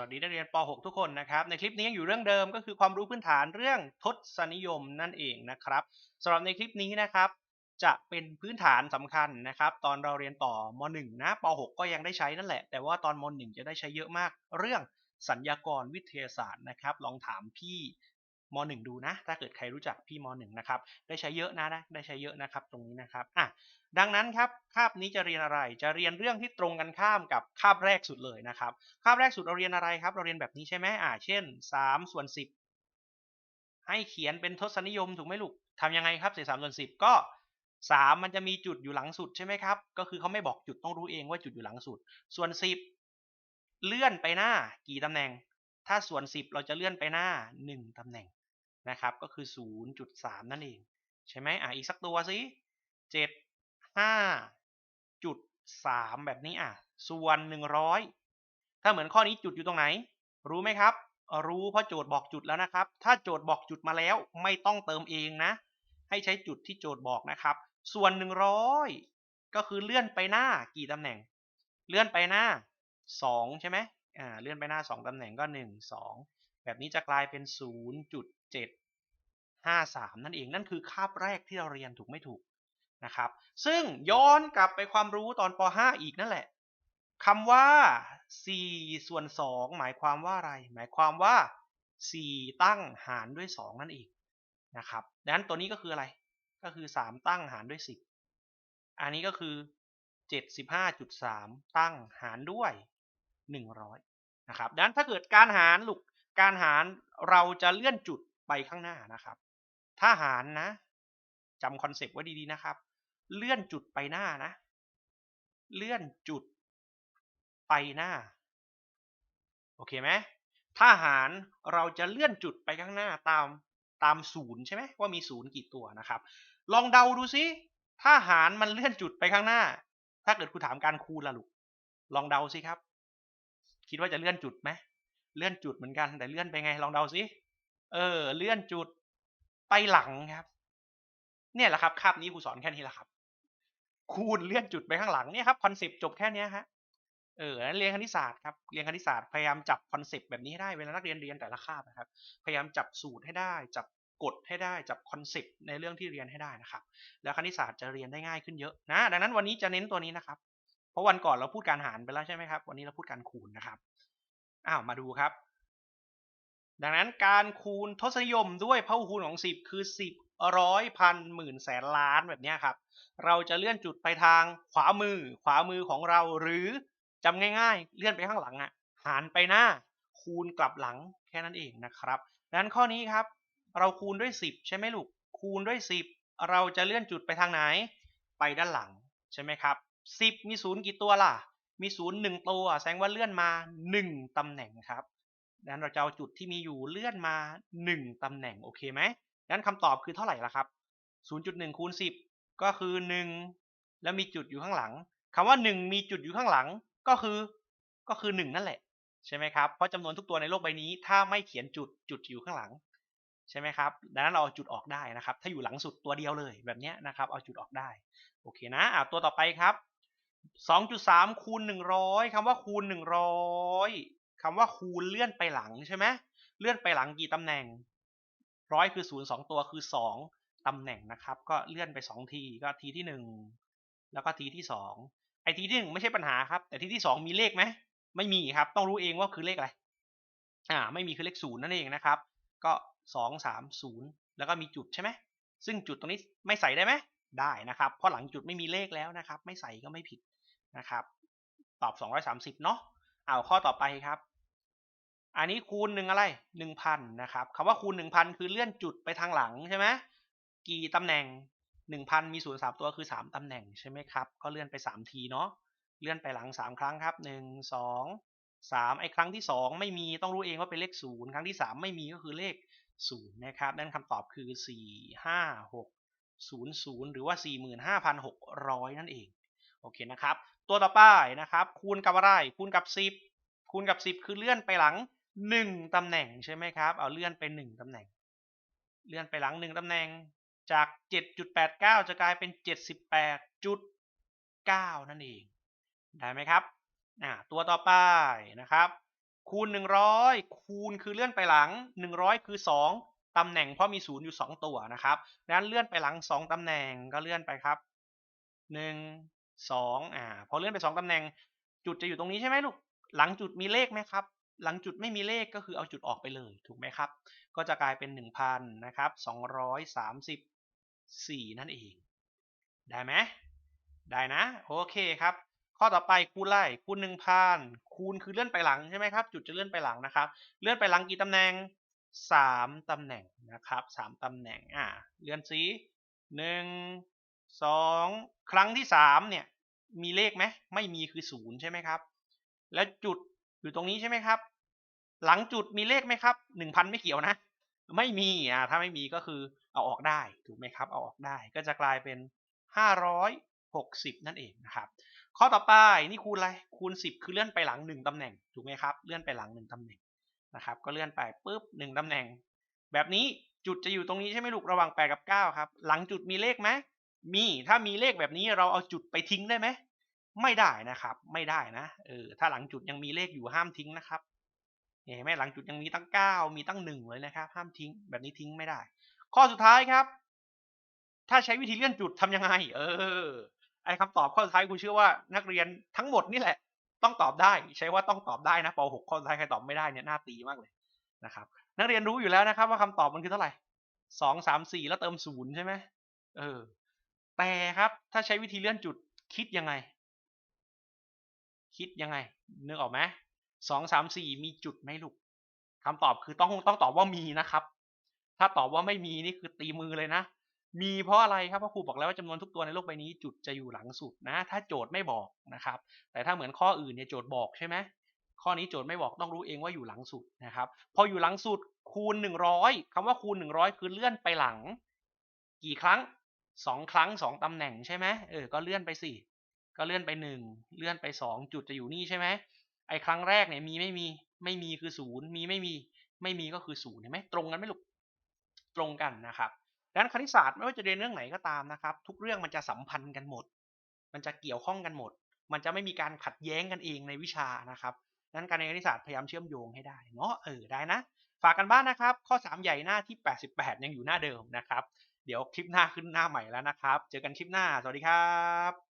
วัสดีนักเรียนป .6 ทุกคนนะครับ ในคลิปนี้ยังอยู่เรื่องเดิมก็คือความรู้พื้นฐานเรื่องทศนิยมนั่นเองนะครับสำหรับในคลิปนี้นะครับจะเป็นพื้นฐานสำคัญนะครับ ตอนเราเรียนต่อม .1 นะป .6 ก็ยังได้ใช้นั่นแหละ แต่ว่าตอนม .1 จะได้ใช้เยอะมาก เรื่องสัญญากรวิทยาศาสตร์นะครับ ลองถามพี่ม .1 ดูนะ ถ้าเกิดใครรู้จักพี่ม .1 นะครับ ได้ใช้เยอะนะนะ ได้ใช้เยอะนะครับ ตรงนี้นะครับ อะ ดังนั้นครับคาบนี้จะเรียนอะไร จะเรียนเรื่องที่ตรงกันข้ามกับคาบแรกสุดเลยนะครับ คาบแรกสุดเราเรียนอะไรครับ เราเรียนแบบนี้ใช่ไหมอ่า เช่น3ส่วน10 ให้เขียนเป็นทศนิยมถูกไหมลูกทำยังไงครับเศษสามส่วนสิบก็3มันจะมีจุดอยู่หลังสุดใช่ไหมครับ ก็คือเขาไม่บอกจุดต้องรู้เองว่าจุดอยู่หลังสุด ส่วน10เลื่อนไปหน้ากี่ตำแหน่ง ถ้าส่วน10เราจะเลื่อนไปหน้า1ตำแหน่งนะครับ ก็คือ0.3นั่นเอง ใช่ไหมอะอีกสักตัวสิเจ็ด 7 5จุด3แบบนี้อะ ส่วน100ถ้าเหมือนข้อนี้จุดอยู่ตรงไหน รู้ไหมครับ รู้เพราะโจทย์บอกจุดแล้วนะครับ ถ้าโจทย์บอกจุดมาแล้วไม่ต้องเติมเองนะ ให้ใช้จุดที่โจทย์บอกนะครับ ส่วน100ก็คือเลื่อนไปหน้ากี่ตำแหน่ง เลื่อนไปหน้า2ใช่ไหมอ่าเลื่อนไปหน้า2ตำแหน่งก็1 2แบบนี้จะกลายเป็น0.753นั่นเองนั่นคือคาบแรกที่เราเรียนถูกไม่ถูก นะครับ ซึ่งย้อนกลับไปความรู้ตอนป .5 อีกนั่นแหละคำว่า 4 ส่วน 2 หมายความว่าอะไร หมายความว่า 4 ตั้งหารด้วย 2 นั่นเองนะครับดังนั้นตัวนี้ก็คืออะไร ก็คือ 3 ตั้งหารด้วย 10 อันนี้ก็คือ 75.3 ตั้งหารด้วย 100 นะครับดังนั้นถ้าเกิดการหารลูกการหารเราจะเลื่อนจุดไปข้างหน้านะครับ ถ้าหารนะจำคอนเซปต์ไว้ดีๆนะครับ เลื่อนจุดไปหน้านะ เลื่อนจุดไปหน้า โอเคไหมถ้าหารเราจะเลื่อนจุดไปข้างหน้าตามตามศูนย์ใช่ไหมว่ามีศูนย์กี่ตัวนะครับ ลองเดาดูซิถ้าหารมันเลื่อนจุดไปข้างหน้า ถ้าเกิดครูถามการคูณล่ะลูกลองเดาสิครับ คิดว่าจะเลื่อนจุดไหมเลื่อนจุดเหมือนกันแต่เลื่อนไปไง ลองเดาสิเออ เลื่อนจุดไปหลังครับ เนี่ยแหละครับคาบนี้ครูสอนแค่นี้แหละครับ คูณเลื่อนจุดไปข้างหลังเนี่ยครับคอนเซปต์จบแค่นี้ฮะเออเรียนคณิตศาสตร์ครับเรียนคณิตศาสตร์พยายามจับคอนเซปต์แบบนี้ให้ได้เวลานักเรียนเรียนแต่ละคาบนะครับ พยายามจับสูตรให้ได้ จับกฎให้ได้จับคอนเซปต์ในเรื่องที่เรียนให้ได้นะครับ แล้วคณิตศาสตร์จะเรียนได้ง่ายขึ้นเยอะนะดังนั้นวันนี้จะเน้นตัวนี้นะครับ เพราะวันก่อนเราพูดการหารไปแล้วใช่ไหมครับ วันนี้เราพูดการคูณนะครับอ้าวมาดูครับ ดังนั้นการคูณทศนิยมด้วยพหุคูณของ 10 คือ 10 ร้อยพันหมื่นแสนล้านแบบนี้ครับ เราจะเลื่อนจุดไปทางขวามือ ขวามือของเราหรือจำง่ายๆ เลื่อนไปข้างหลังอะหารไปหน้า คูณกลับหลังแค่นั้นเองนะครับดังนั้นข้อนี้ครับ เราคูณด้วย 10 ใช่ไหมลูกคูณด้วย 10 เราจะเลื่อนจุดไปทางไหน ไปด้านหลังใช่ไหมครับ 10 มีศูนย์กี่ตัวล่ะ มีศูนย์หนึ่งตัวแสดงว่าเลื่อนมา 1ตำแหน่งครับดังนั้นเราจะเอาจุดที่มีอยู่เลื่อนมา 1ตำแหน่งโอเคไหม นั้นคำตอบคือเท่าไหร่ล่ะครับ 0.1คูณ10 ก็คือ 1 แล้วมีจุดอยู่ข้างหลังคำว่า 1 มีจุดอยู่ข้างหลังก็คือก็คือหนึ่งนั่นแหละใช่ไหมครับเพราะจำนวนทุกตัวในโลกใบนี้ ถ้าไม่เขียนจุดจุดอยู่ข้างหลังใช่ไหมครับดังนั้นเราเอาจุดออกได้นะครับ ถ้าอยู่หลังสุดตัวเดียวเลยแบบนี้นะครับ เอาจุดออกได้โอเคนะอ่าตัวต่อไปครับ 2.3คูณ100คำว่าคูณ 100คำว่าคูณเลื่อนไปหลังใช่ไหมเลื่อนไปหลังกี่ตำแหน่ง ร้อยคือ0 2ตัวคือ2ตำแหน่งนะครับ ก็เลื่อนไป2ทีก็ทีที่1แล้วก็ทีที่2ไอทีที่หนึ่งไม่ใช่ปัญหาครับ แต่ทีที่สองมีเลขไหมไม่มีครับ ต้องรู้เองว่าคือเลขอะไรอ่าไม่มีคือเลขศูนย์นั่นเองนะครับ ก็สองสามศูนย์แล้วก็มีจุดใช่ไหมซึ่งจุดตรงนี้ไม่ใส่ได้ไหมได้นะครับ เพราะหลังจุดไม่มีเลขแล้วนะครับ ไม่ใส่ก็ไม่ผิดนะครับ ตอบ 230 เนาะเอาข้อต่อไปครับ อันนี้คูณหนึ่งอะไรหนึ่งพันนะครับคำว่าคูณหนึ่งพันคือเลื่อนจุดไปทางหลังใช่ไหมกี่ตำแหน่งหนึ่งพันมีศูนย์สามตัวคือสามตำแหน่งใช่ไหมครับ ก็เลื่อนไปสามทีเนาะเลื่อนไปหลังสามครั้งครับหนึ่งสองสามไอ้ครั้งที่สองไม่มีต้องรู้เองว่าเป็นเลขศูนย์ครั้งที่สามไม่มีก็คือเลขศูนย์นะครับนั่นคำตอบคือสี่ห้าหกศูนย์ศูนย์หรือว่าสี่หมื่นห้าพันหกร้อยนั่นเองโอเคนะครับ ตัวต่อไปนะครับ คูณกับอะไร คูณกับสิบคูณกับสิบคือเลื่อนไปหลัง หนึ่งตำแหน่งใช่ไหมครับ เอาเลื่อนไปหนึ่งตำแหน่ง เลื่อนไปหลังหนึ่งตำแหน่ง จาก 7.89 จะกลายเป็น 78.9 นั่นเอง ได้ไหมครับอ่าตัวต่อไปนะครับ คูณหนึ่งร้อยคูณคือเลื่อนไปหลังหนึ่งร้อยคือสองตำแหน่งเพราะมีศูนย์อยู่สองตัวนะครับดังนั้นเลื่อนไปหลังสองตำแหน่งก็เลื่อนไปครับหนึ่งสองอ่าพอเลื่อนไปสองตำแหน่ง จุดจะอยู่ตรงนี้ใช่ไหมลูก หลังจุดมีเลขไหมครับ หลังจุดไม่มีเลขก็คือเอาจุดออกไปเลยถูกไหมครับ ก็จะกลายเป็นหนึ่งพันนะครับสองร้อยสามสิบสี่นั่นเอง ได้ไหมได้นะ โอเคครับ ข้อต่อไปคูณไล่คูณหนึ่งพันคูณคือเลื่อนไปหลังใช่ไหมครับ จุดจะเลื่อนไปหลังนะครับ เลื่อนไปหลังกี่ตำแหน่งสามตำแหน่งนะครับสามตำแหน่งอ่าเลื่อนสีหนึ่งสองครั้งที่สามเนี่ยมีเลขไหมไม่มีคือศูนย์ใช่ไหมครับ แล้วจุด อยู่ตรงนี้ใช่ไหมครับ หลังจุดมีเลขไหมครับหนึ่งพันไม่เกี่ยวนะ ไม่มีอ่าถ้าไม่มีก็คือเอาออกได้ถูกไหมครับ เอาออกได้ก็จะกลายเป็นห้าร้อยหกสิบนั่นเองนะครับข้อต่อไปนี่คูณอะไรคูณสิบคือเลื่อนไปหลังหนึ่งตำแหน่งถูกไหมครับ เลื่อนไปหลังหนึ่งตำแหน่งนะครับ ก็เลื่อนไปปุ๊บหนึ่งตำแหน่ง แบบนี้จุดจะอยู่ตรงนี้ใช่ไหมลูกระหว่างแปดกับเก้าครับ หลังจุดมีเลขไหมมีถ้ามีเลขแบบนี้เราเอาจุดไปทิ้งได้ไหม ไม่ได้นะครับ ไม่ได้นะเออถ้าหลังจุดยังมีเลขอยู่ห้ามทิ้งนะครับเห็นไหมหลังจุดยังมีตั้งเก้ามีตั้งหนึ่งเลยนะครับ ห้ามทิ้งแบบนี้ทิ้งไม่ได้ ข้อสุดท้ายครับ ถ้าใช้วิธีเลื่อนจุดทำยังไง เออไอคำตอบข้อสุดท้ายคุณเชื่อว่านักเรียนทั้งหมดนี่แหละ ต้องตอบได้ใช้ว่าต้องตอบได้นะป .6 ข้อสุดท้ายใครตอบไม่ได้เนี่ยน่าตีมากเลยนะครับ นักเรียนรู้อยู่แล้วนะครับ ว่าคำตอบมันคือเท่าไหร่สองสามสี่แล้วเติมศูนย์ใช่ไหมเออแต่ครับถ้าใช้วิธีเลื่อนจุดคิดยังไง คิดยังไงนึกออกไหมสองสามสี่มีจุดไหมลูกคำตอบคือต้องต้องตอบว่ามีนะครับ ถ้าตอบว่าไม่มีนี่คือตีมือเลยนะ มีเพราะอะไรครับเพราะครูบอกแล้วว่าจำนวนทุกตัวในโลกใบนี้จุดจะอยู่หลังสุดนะ ถ้าโจทย์ไม่บอกนะครับ แต่ถ้าเหมือนข้ออื่นเนี่ยโจทย์บอกใช่ไหมข้อนี้โจทย์ไม่บอกต้องรู้เองว่าอยู่หลังสุดนะครับ พออยู่หลังสุดคูณหนึ่งร้อยคำว่าคูณหนึ่งร้อยคือเลื่อนไปหลัง กี่ครั้งสองครั้งสองตำแหน่งใช่ไหมเออก็เลื่อนไปสิ ก็เลื่อนไปหนึ่งเลื่อนไปสองจุดจะอยู่นี่ใช่ไหมไอ้ครั้งแรกเนี่ยมีไม่มีไม่มีคือศูนย์มีไม่มีไม่มีก็คือศูนย์เห็นไหมตรงกันไหมลูกตรงกันนะครับดังนั้นคณิตศาสตร์ไม่ว่าจะเรียนเรื่องไหนก็ตามนะครับ ทุกเรื่องมันจะสัมพันธ์กันหมด มันจะเกี่ยวข้องกันหมด มันจะไม่มีการขัดแย้งกันเองในวิชานะครับดังนั้นการเรียนคณิตศาสตร์พยายามเชื่อมโยงให้ได้เนาะเออได้นะ ฝากกันบ้านนะครับ ข้อ 3 ใหญ่หน้าที่ 88 ยังอยู่หน้าเดิมนะครับ เดี๋ยวคลิปหน้าขึ้นหน้าใหม่แล้วนะครับ เจอกันคลิปหน้าสวัสดีครับ